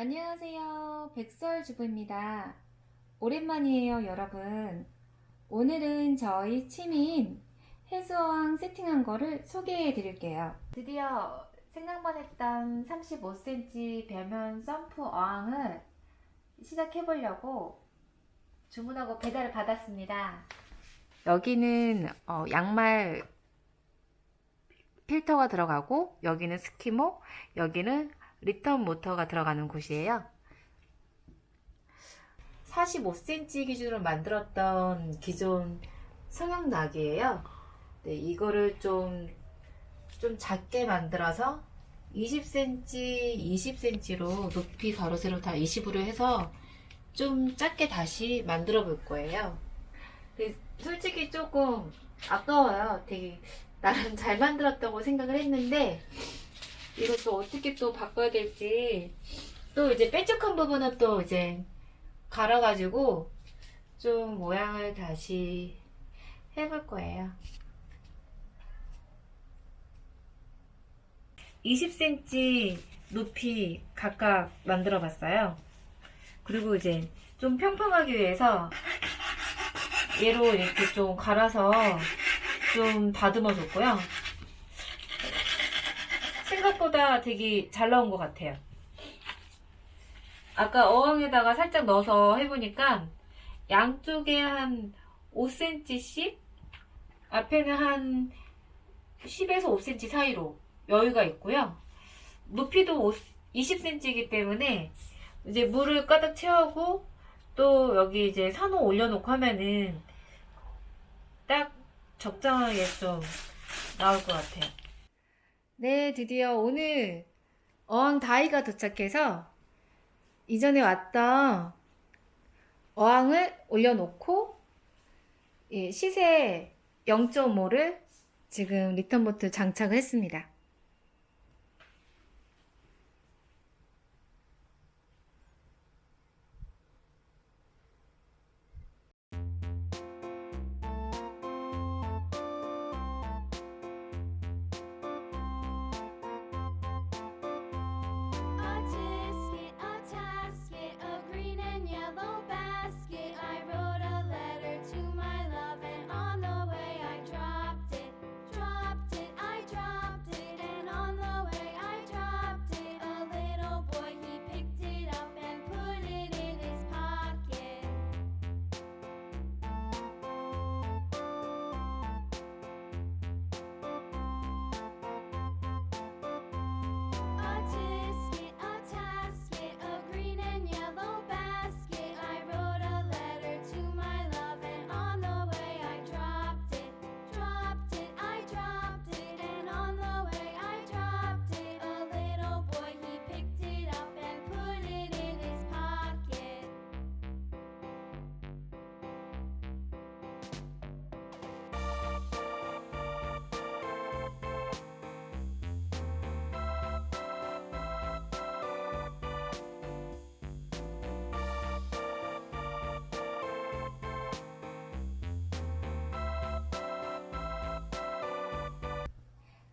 안녕하세요. 백설 주부입니다. 오랜만이에요, 여러분. 오늘은 저희 취미인 해수어항 세팅한 거를 소개해 드릴게요. 드디어 생각만 했던 35cm 벽면 점프 어항을 시작해 보려고 주문하고 배달을 받았습니다. 여기는 어, 양말 필터가 들어가고 여기는 스키모, 여기는 리턴 모터가 들어가는 곳이에요. 45cm 기준으로 만들었던 기존 성형낙이에요. 네, 이거를 좀, 좀 작게 만들어서 20cm, 20cm로 높이 가로 세로 다 20으로 해서 좀 작게 다시 만들어 볼 거예요. 솔직히 조금 아까워요. 되게 나름 잘 만들었다고 생각을 했는데 이것도 어떻게 또 바꿔야 될지 또 이제 뾰족한 부분은 또 이제 갈아가지고 좀 모양을 다시 해볼 거예요. 20cm 높이 각각 만들어 봤어요. 그리고 이제 좀 평평하기 위해서 얘로 이렇게 좀 갈아서 좀 다듬어 줬고요. 생각보다 되게 잘 나온 것 같아요. 아까 어항에다가 살짝 넣어서 해보니까 양쪽에 한 5cm씩 앞에는 한 10에서 5cm 사이로 여유가 있고요. 높이도 20cm이기 때문에 이제 물을 가득 채우고 또 여기 이제 산호 올려놓고 하면은 딱 적당하게 좀 나올 것 같아요. 네, 드디어 오늘 어항 다이가 도착해서 이전에 왔던 어항을 올려놓고 예, 시세 0.5를 지금 리턴보트 장착을 했습니다.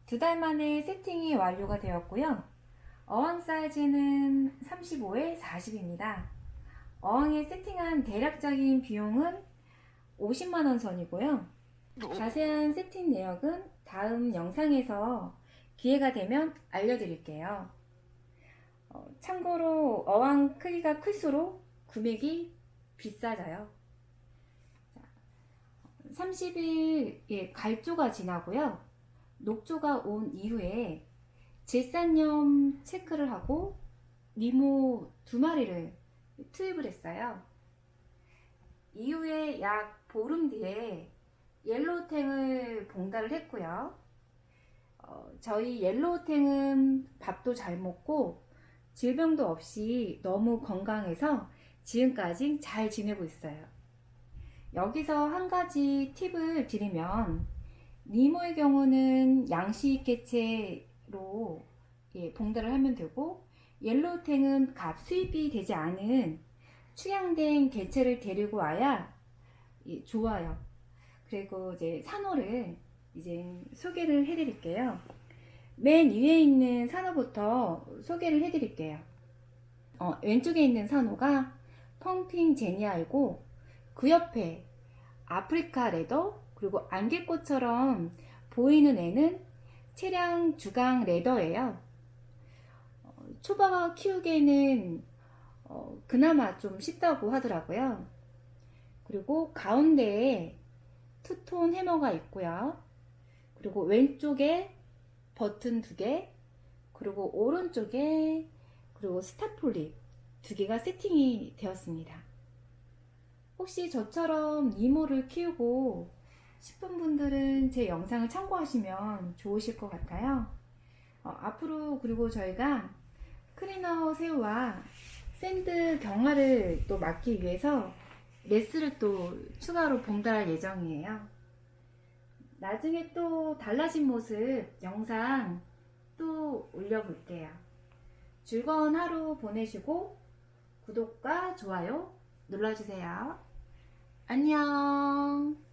두 달 만에 세팅이 완료가 되었고요. 어항 사이즈는 35에 40입니다. 어항에 세팅한 대략적인 비용은 50만원 선이고요. 자세한 세팅 내역은 다음 영상에서 기회가 되면 알려드릴게요. 어, 참고로 어항 크기가 클수록 금액이 비싸져요. 30일 예, 갈조가 지나고요. 녹조가 온 이후에 질산염 체크를 하고 니모 두 마리를 투입을 했어요. 이후에 약 보름 뒤에 옐로우탱을 봉달을 했고요. 어, 저희 옐로우탱은 밥도 잘 먹고 질병도 없이 너무 건강해서 지금까지 잘 지내고 있어요. 여기서 한 가지 팁을 드리면 니모의 경우는 양식 개체로 예, 봉달을 하면 되고 옐로우탱은 값 수입이 되지 않은 축양된 개체를 데리고 와야 예, 좋아요. 그리고 이제 산호를 이제 소개를 해드릴게요. 맨 위에 있는 산호부터 소개를 해드릴게요. 어, 왼쪽에 있는 산호가 펑핑 제니아이고 그 옆에 아프리카 레더 그리고 안개꽃처럼 보이는 애는 체량 주강 레더예요. 어, 초밥 키우기에는 어, 그나마 좀 쉽다고 하더라고요. 그리고 가운데에 투톤 해머가 있고요. 그리고 왼쪽에 버튼 두 개, 그리고 오른쪽에 그리고 스타폴립 두 개가 세팅이 되었습니다. 혹시 저처럼 이모를 키우고 싶은 분들은 제 영상을 참고하시면 좋으실 것 같아요. 어, 앞으로 그리고 저희가 클리너 새우와 샌드 경화를 또 막기 위해서 레스를 또 추가로 봉달할 예정이에요. 나중에 또 달라진 모습 영상 또 올려볼게요. 즐거운 하루 보내시고 구독과 좋아요 눌러주세요. 안녕.